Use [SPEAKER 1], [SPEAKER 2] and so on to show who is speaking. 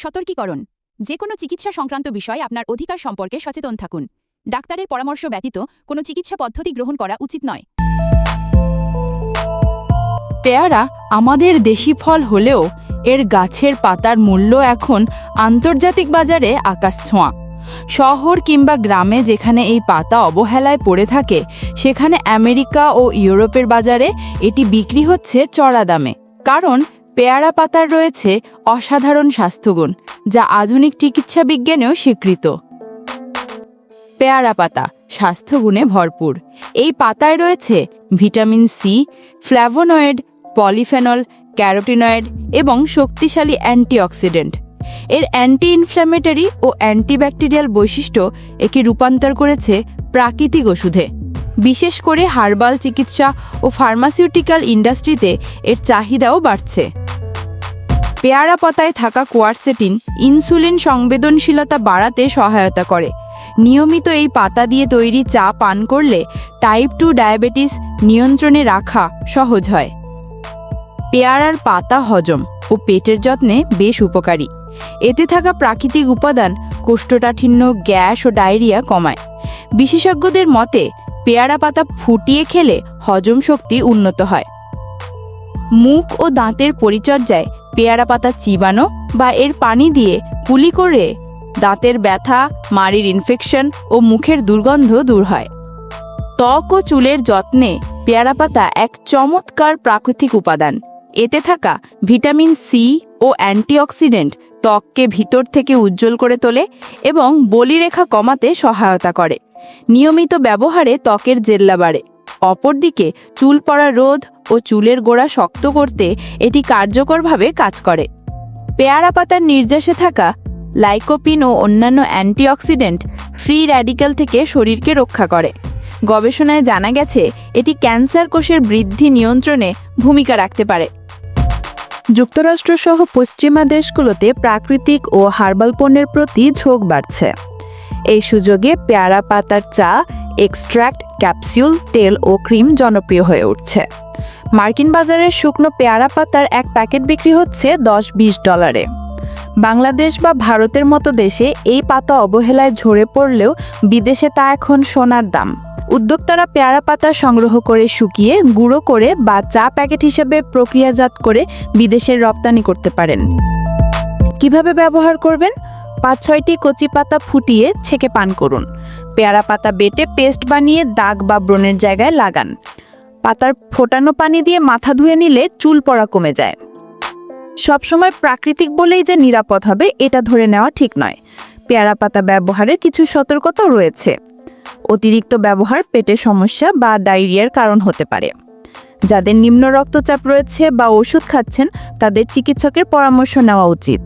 [SPEAKER 1] সতর্কীকরণ। যে কোনো চিকিৎসা সংক্রান্ত বিষয়ে আপনার অধিকার সম্পর্কে সচেতন থাকুন। ডাক্তারের পরামর্শ ব্যতীত কোনো চিকিৎসা পদ্ধতি গ্রহণ করা উচিত নয়।
[SPEAKER 2] পেয়ারা আমাদের দেশি ফল হলেও এর গাছের পাতার মূল্য এখন আন্তর্জাতিক বাজারে আকাশ ছোঁয়া। শহর কিংবা গ্রামে যেখানে এই পাতা অবহেলায় পড়ে থাকে, সেখানে আমেরিকা ও ইউরোপের বাজারে এটি বিক্রি হচ্ছে চড়া দামে। কারণ পেয়ারা পাতার রয়েছে অসাধারণ স্বাস্থ্যগুণ, যা আধুনিক চিকিৎসা বিজ্ঞানেও স্বীকৃত। পেয়ারা পাতা স্বাস্থ্যগুণে ভরপুর। এই পাতায় রয়েছে vitamin C flavonoid polyphenol, carotenoid এবং শক্তিশালী অ্যান্টিঅক্সিডেন্ট। এর অ্যান্টি ইনফ্ল্যামেটরি ও অ্যান্টিব্যাকটেরিয়াল বৈশিষ্ট্য একে রূপান্তর করেছে প্রাকৃতিক ওষুধে। বিশেষ করে হার্বাল চিকিৎসা ও ফার্মাসিউটিক্যাল ইন্ডাস্ট্রিতে এর চাহিদাও বাড়ছে। পেয়ারা পাতায় থাকা কোয়ারসেটিন ইনসুলিন সংবেদনশীলতা বাড়াতে সহায়তা করে। নিয়মিত এই পাতা দিয়ে তৈরি চা পান করলে টাইপ টু ডায়াবেটিস নিয়ন্ত্রণে রাখা সহজ হয়। পেয়ারার পাতা হজম ও পেটের যত্নে বেশ উপকারী। এতে থাকা প্রাকৃতিক উপাদান কোষ্ঠকাঠিন্য, গ্যাস ও ডায়রিয়া কমায়। বিশেষজ্ঞদের মতে পেয়ারা পাতা ফুটিয়ে খেলে হজম শক্তি উন্নত হয়। মুখ ও দাঁতের পরিচর্যায় পেয়ারা পাতা চিবানো বা এর পানি দিয়ে পুলি করে দাঁতের ব্যথা, মাড়ির ইনফেকশন ও মুখের দুর্গন্ধ দূর হয়। ত্বক ও চুলের যত্নে পেয়ারা পাতা এক চমৎকার প্রাকৃতিক উপাদান। এতে থাকা ভিটামিন সি ও অ্যান্টিঅক্সিডেন্ট ত্বককে ভিতর থেকে উজ্জ্বল করে তোলে এবং বলিরেখা কমাতে সহায়তা করে। নিয়মিত ব্যবহারে ত্বকের জেল্লা বাড়ে। অপরদিকে, চুল পড়া রোধ ও চুলের গোড়া শক্ত করতে এটি কার্যকরভাবে কাজ করে। পেয়ারা পাতার নির্যাসে থাকা লাইকোপিন ও অন্যান্য অ্যান্টিঅক্সিডেন্ট ফ্রি র্যাডিক্যাল থেকে শরীরকে রক্ষা করে। গবেষণায় জানা গেছে, এটি ক্যান্সার কোষের বৃদ্ধি নিয়ন্ত্রণে ভূমিকা রাখতে পারে।
[SPEAKER 3] যুক্তরাষ্ট্রসহ পশ্চিমা দেশগুলোতে প্রাকৃতিক ও হার্বাল পণ্যের প্রতি ঝোঁক বাড়ছে। এই সুযোগে পেয়ারা পাতার চা এক্সট্র্যাক্ট ক্যাপসিউল তেল ও ক্রিম জনপ্রিয় হয়ে উঠছে। মার্কিন বাজারে শুকনো পেয়ারা পাতার এক প্যাকেট বিক্রি হচ্ছে দশ বিশ ডলারে। বাংলাদেশ বা ভারতের মতো দেশে এই পাতা অবহেলায় ঝরে পড়লেও বিদেশে তা এখন সোনার দাম। উদ্যোক্তারা পেয়ারা পাতা সংগ্রহ করে শুকিয়ে গুঁড়ো করে বা চা প্যাকেট হিসেবে প্রক্রিয়াজাত করে বিদেশে রপ্তানি করতে পারেন। কীভাবে ব্যবহার করবেন? পাঁচ ছয়টি কচি পাতা ফুটিয়ে ছেঁকে পান করুন। পেয়ারা পাতা বেটে পেস্ট বানিয়ে দাগ বা ব্রণের জায়গায় লাগান। পাতার ফোটানো পানি দিয়ে মাথা ধুয়ে নিলে চুল পড়া কমে যায়। সবসময় প্রাকৃতিক বলেই যে নিরাপদ হবে, এটা ধরে নেওয়া ঠিক নয়। পেয়ারা পাতা ব্যবহারের কিছু সতর্কতাও রয়েছে। অতিরিক্ত ব্যবহার পেটে সমস্যা বা ডায়রিয়ার কারণ হতে পারে। যাদের নিম্ন রক্তচাপ রয়েছে বা ওষুধ খাচ্ছেন, তাদের চিকিৎসকের পরামর্শ নেওয়া উচিত।